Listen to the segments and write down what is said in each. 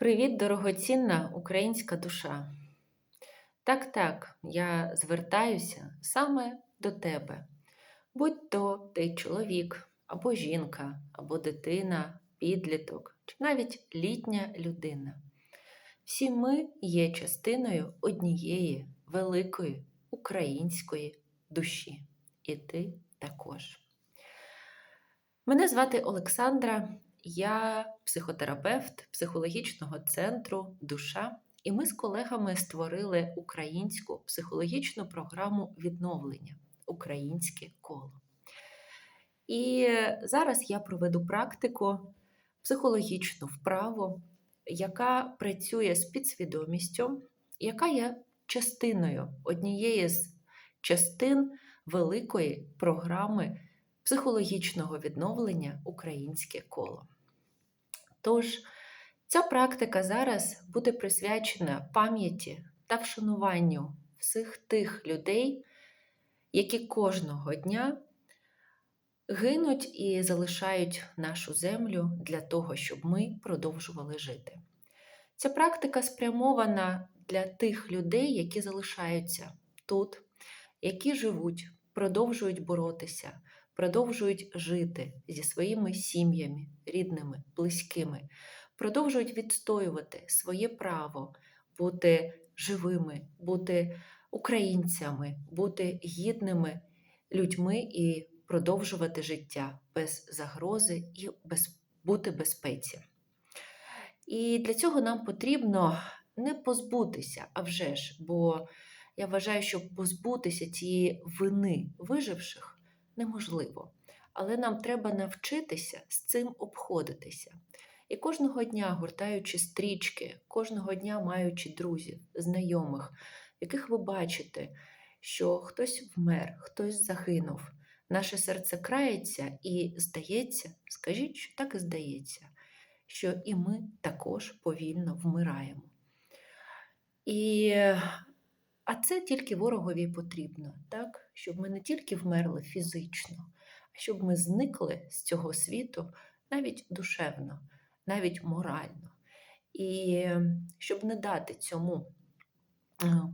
Привіт, дорогоцінна українська душа. Так, так, я звертаюся саме до тебе. Будь то ти чоловік, або жінка, або дитина, підліток, чи навіть літня людина. Всі ми є частиною однієї великої української душі. І ти також. Мене звати Олександра, я психотерапевт психологічного центру Душа, і ми з колегами створили українську психологічну програму відновлення Українське коло. І зараз я проведу практику психологічну вправу, яка працює з підсвідомістю, яка є частиною однієї з частин великої програми психологічного відновлення Українське коло. Тож, ця практика зараз буде присвячена пам'яті та вшануванню всіх тих людей, які кожного дня гинуть і залишають нашу землю для того, щоб ми продовжували жити. Ця практика спрямована для тих людей, які залишаються тут, які живуть, продовжують боротися, продовжують жити зі своїми сім'ями, рідними, близькими, продовжують відстоювати своє право бути живими, бути українцями, бути гідними людьми і продовжувати життя без загрози і без, бути безпеці. І для цього нам потрібно не позбутися, а вже ж, бо я вважаю, що позбутися цієї вини виживших неможливо. Але нам треба навчитися з цим обходитися. І кожного дня, гуртаючи стрічки, кожного дня маючи друзів, знайомих, яких ви бачите, що хтось вмер, хтось загинув, наше серце крається і здається, скажіть, що так і здається, що і ми також повільно вмираємо. І а це тільки ворогові потрібно, так? щоб ми не тільки вмерли фізично, а щоб ми зникли з цього світу навіть душевно, навіть морально. І щоб не дати цьому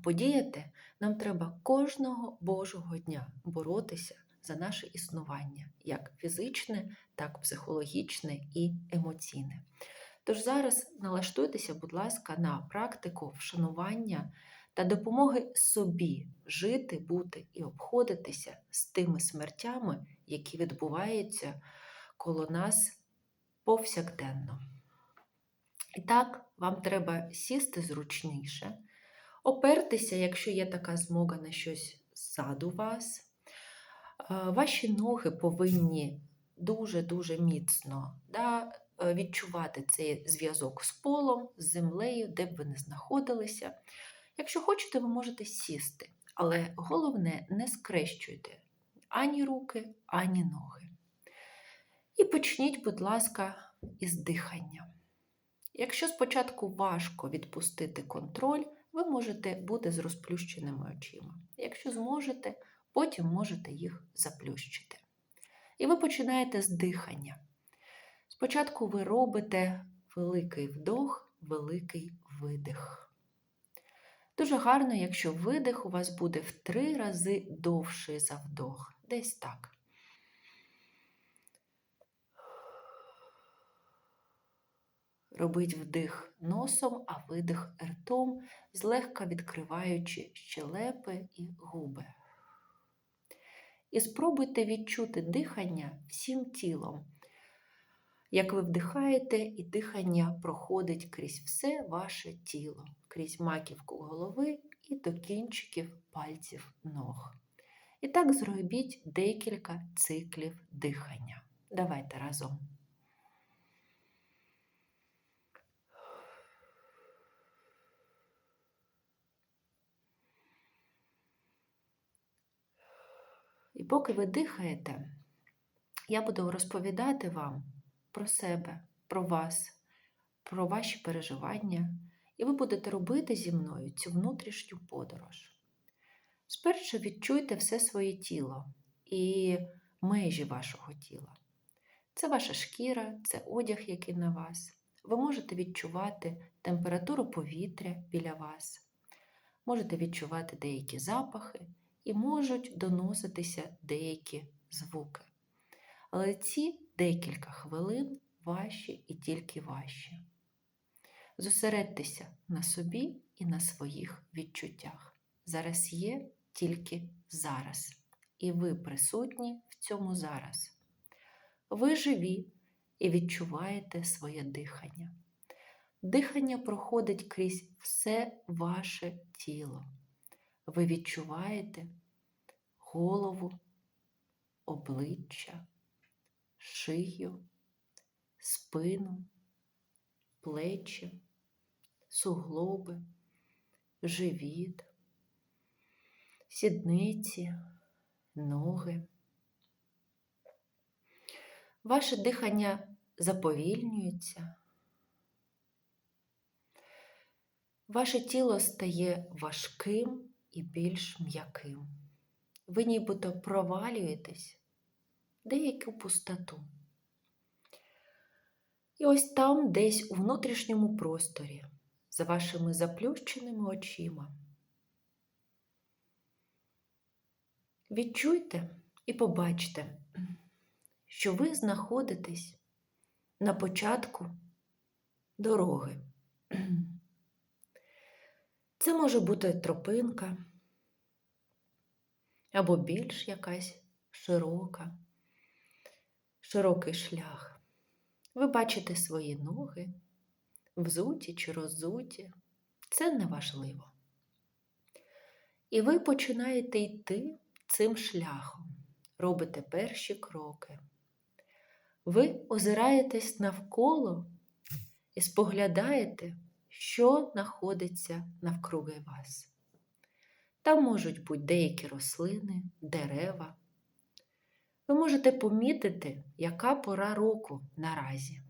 подіяти, нам треба кожного Божого дня боротися за наше існування, як фізичне, так психологічне і емоційне. Тож зараз налаштуйтеся, будь ласка, на практику вшанування та допомоги собі жити, бути і обходитися з тими смертями, які відбуваються коло нас повсякденно. І так, вам треба сісти зручніше, опертися, якщо є така змога на щось ззаду вас. Ваші ноги повинні дуже-дуже міцно да, відчувати цей зв'язок з полом, з землею, де б ви не знаходилися. Якщо хочете, ви можете сісти, але головне, не скрещуйте ані руки, ані ноги. І почніть, будь ласка, із дихання. Якщо спочатку важко відпустити контроль, ви можете бути з розплющеними очима. Якщо зможете, потім можете їх заплющити. І ви починаєте з дихання. Спочатку ви робите великий вдох, великий видих. Дуже гарно, якщо видих у вас буде в три рази довший за вдох. Десь так. Робить вдих носом, а видих ртом, злегка відкриваючи щелепи і губи. І спробуйте відчути дихання всім тілом. Як ви вдихаєте, і дихання проходить крізь все ваше тіло крізь маківку голови і до кінчиків пальців ног. І так зробіть декілька циклів дихання. Давайте разом. І поки ви дихаєте, я буду розповідати вам про себе, про вас, про ваші переживання. І ви будете робити зі мною цю внутрішню подорож. Спершу відчуйте все своє тіло і межі вашого тіла. Це ваша шкіра, це одяг, який на вас, Ви можете відчувати температуру повітря біля вас, можете відчувати деякі запахи і можуть доноситися деякі звуки. Але ці декілька хвилин ваші і тільки ваші. Зосередьтеся на собі і на своїх відчуттях. Зараз є тільки зараз, і ви присутні в цьому зараз. Ви живі і відчуваєте своє дихання. Дихання проходить крізь все ваше тіло. Ви відчуваєте голову, обличчя, шию, спину, плечі, суглоби, живіт, сідниці, ноги. Ваше дихання заповільнюється. Ваше тіло стає важким і більш м'яким. Ви нібито провалюєтесь деяку пустоту. І ось там, десь у внутрішньому просторі, за вашими заплющеними очима. Відчуйте і побачте, що ви знаходитесь на початку дороги. Це може бути тропинка або більш якась широка, широкий шлях. Ви бачите свої ноги, взуті чи роззуті, це не важливо. І ви починаєте йти цим шляхом, робите перші кроки. Ви озираєтесь навколо і споглядаєте, що знаходиться навкруги вас. Там можуть бути деякі рослини, дерева. Ви можете помітити, яка пора року наразі.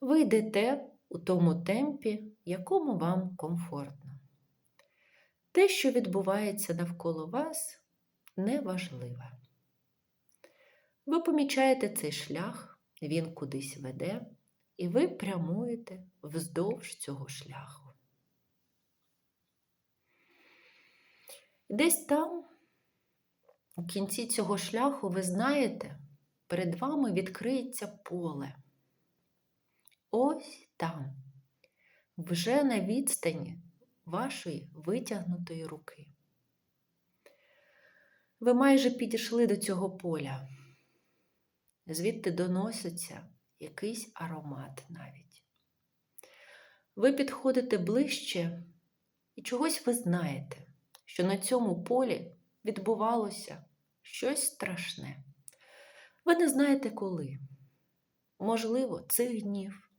Ви йдете у тому темпі, якому вам комфортно. Те, що відбувається навколо вас, неважливе. Ви помічаєте цей шлях, він кудись веде, і ви прямуєте вздовж цього шляху. Десь там, у кінці цього шляху, ви знаєте, перед вами відкриється поле. Ось там, вже на відстані вашої витягнутої руки. Ви майже підійшли до цього поля, звідти доноситься якийсь аромат навіть. Ви підходите ближче і чогось ви знаєте, що на цьому полі відбувалося щось страшне. Ви не знаєте коли. Можливо, цих днів,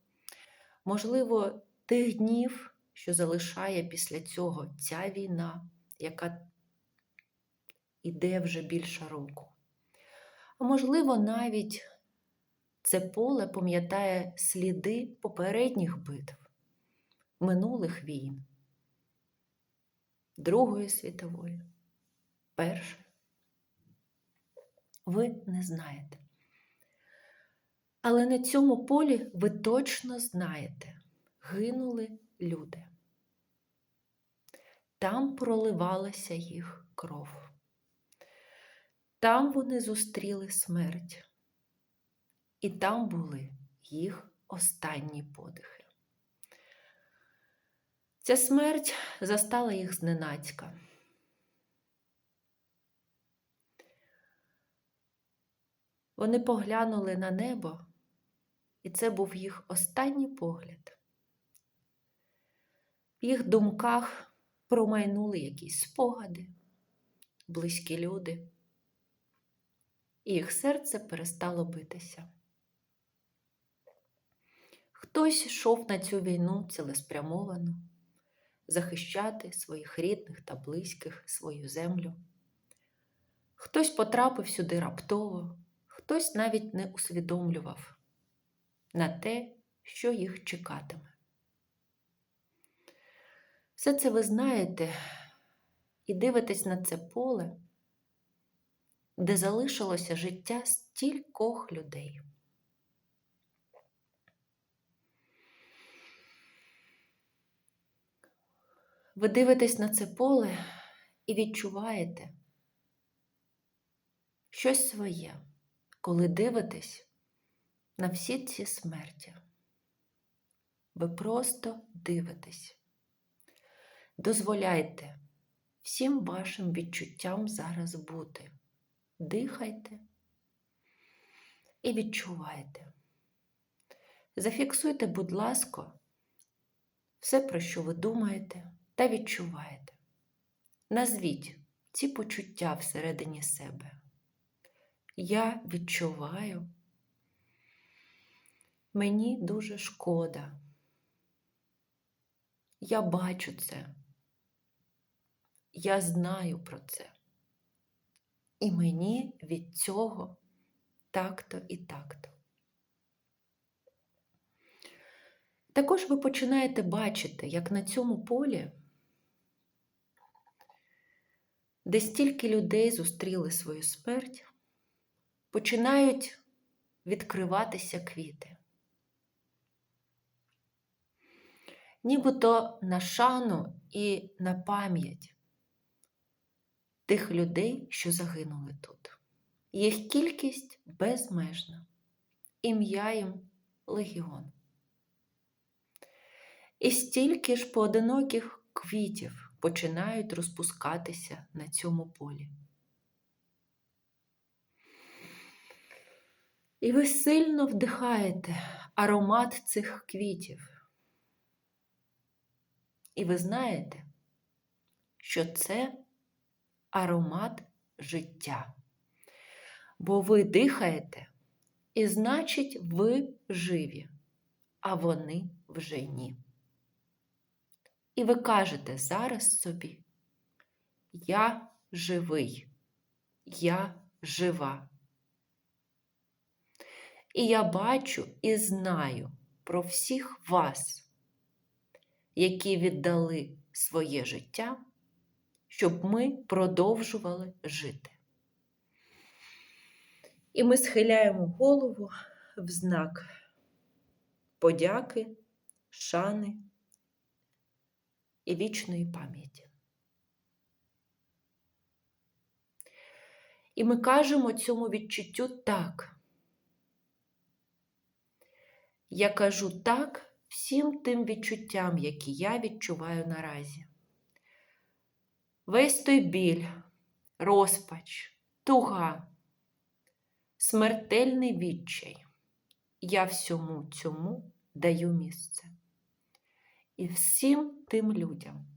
можливо, тих днів, що залишає після цього ця війна, яка іде вже більше року. А можливо, навіть це поле пам'ятає сліди попередніх битв, минулих війн, Другої світової, Першої. Ви не знаєте. Але на цьому полі ви точно знаєте, гинули люди. Там проливалася їх кров. Там вони зустріли смерть. І там були їх останні подихи. Ця смерть застала їх зненацька. Вони поглянули на небо, і це був їх останній погляд. В їх думках промайнули якісь спогади, близькі люди, і їх серце перестало битися. Хтось йшов на цю війну цілеспрямовано, захищати своїх рідних та близьких, свою землю. Хтось потрапив сюди раптово, хтось навіть не усвідомлював на те, що їх чекатиме. Все це ви знаєте і дивитесь на це поле, де залишилося життя стількох людей. Ви дивитесь на це поле і відчуваєте щось своє коли дивитесь на всі ці смерті. Ви просто дивитесь. Дозволяйте всім вашим відчуттям зараз бути. Дихайте і відчувайте. Зафіксуйте, будь ласка, все, про що ви думаєте та відчуваєте. Назвіть ці почуття всередині себе. Я відчуваю, мені дуже шкода. Я бачу це. Я знаю про це. І мені від цього так-то і так-то. Також ви починаєте бачити, як на цьому полі, де стільки людей зустріли свою смерть, починають відкриватися квіти. Нібито на шану і на пам'ять тих людей, що загинули тут. Їх кількість безмежна, ім'я їм легіон. І стільки ж поодиноких квітів починають розпускатися на цьому полі. І ви сильно вдихаєте аромат цих квітів. І ви знаєте, що це аромат життя. Бо ви дихаєте, і значить, ви живі, а вони вже ні. І ви кажете зараз собі, я живий, я жива. І я бачу і знаю про всіх вас, які віддали своє життя, щоб ми продовжували жити. І ми схиляємо голову в знак подяки, шани і вічної пам'яті. І ми кажемо цьому відчуттю так. Я кажу так всім тим відчуттям, які я відчуваю наразі. Весь той біль, розпач, туга, смертельний відчай. Я всьому цьому даю місце. І всім тим людям,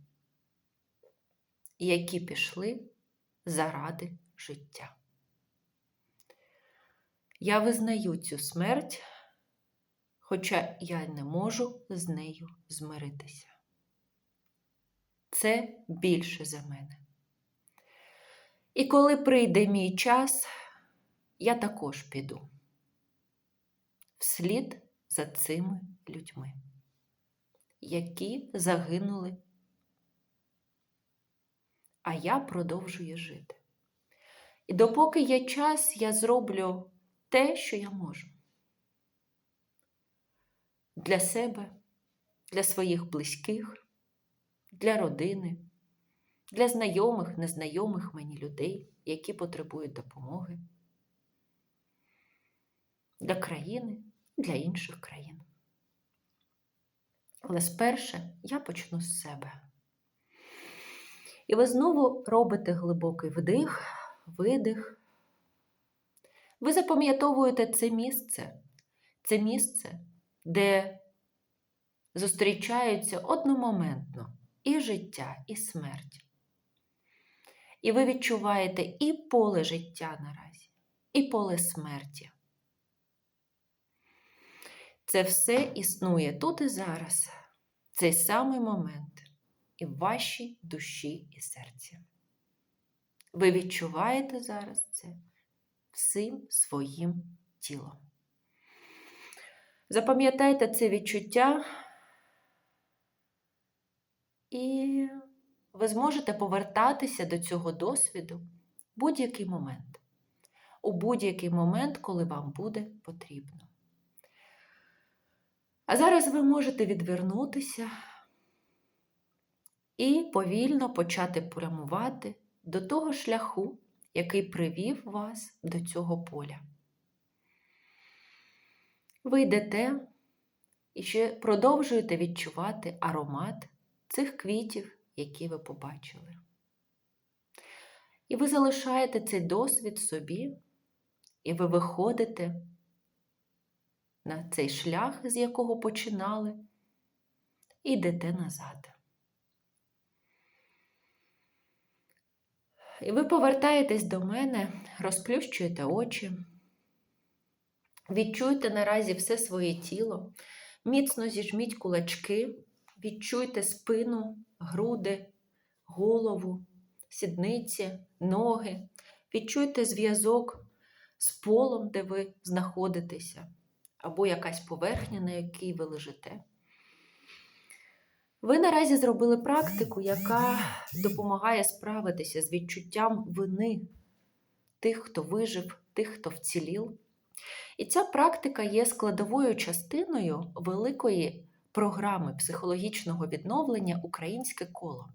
які пішли заради життя. Я визнаю цю смерть хоча я не можу з нею змиритися. Це більше за мене. І коли прийде мій час, я також піду вслід за цими людьми, які загинули, а я продовжую жити. І допоки є час, я зроблю те, що я можу для себе, для своїх близьких, для родини, для знайомих, незнайомих мені людей, які потребують допомоги, для країни, для інших країн. Але сперше я почну з себе. І ви знову робите глибокий вдих, видих. Ви запам'ятовуєте це місце, це місце, де зустрічаються одномоментно і життя, і смерть. І ви відчуваєте і поле життя наразі, і поле смерті. Це все існує тут і зараз, цей самий момент і в вашій душі і серці. Ви відчуваєте зараз це всім своїм тілом. Запам'ятайте це відчуття, і ви зможете повертатися до цього досвіду в будь-який момент. У будь-який момент, коли вам буде потрібно. А зараз ви можете відвернутися і повільно почати прямувати до того шляху, який привів вас до цього поля. Ви йдете і ще продовжуєте відчувати аромат цих квітів, які ви побачили. І ви залишаєте цей досвід собі, і ви виходите на цей шлях, з якого починали, і йдете назад. І ви повертаєтесь до мене, розплющуєте очі, відчуйте наразі все своє тіло, міцно зіжміть кулачки, відчуйте спину, груди, голову, сідниці, ноги, відчуйте зв'язок з полом, де ви знаходитеся, або якась поверхня, на якій ви лежите. Ви наразі зробили практику, яка допомагає справитися з відчуттям вини тих, хто вижив, тих, хто вцілів. І ця практика є складовою частиною великої програми психологічного відновлення Українське коло.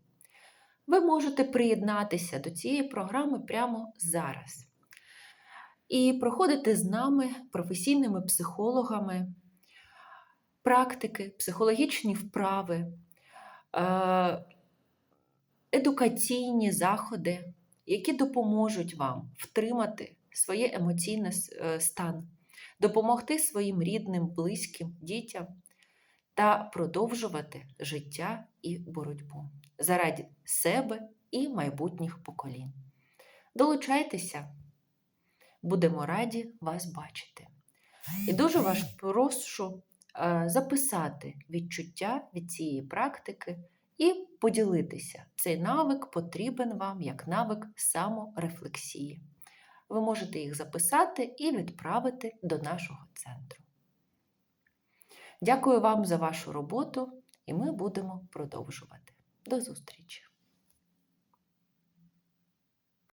Ви можете приєднатися до цієї програми прямо зараз і проходити з нами, професійними психологами, практики, психологічні вправи, е, едукаційні заходи, які допоможуть вам втримати своє емоційне е, стан, допомогти своїм рідним, близьким, дітям та продовжувати життя і боротьбу заради себе і майбутніх поколінь. Долучайтеся, будемо раді вас бачити. І дуже вас прошу е, записати відчуття від цієї практики і поділитися. Цей навик потрібен вам як навик саморефлексії. Ви можете їх записати і відправити до нашого центру. Дякую вам за вашу роботу, і ми будемо продовжувати. До зустрічі!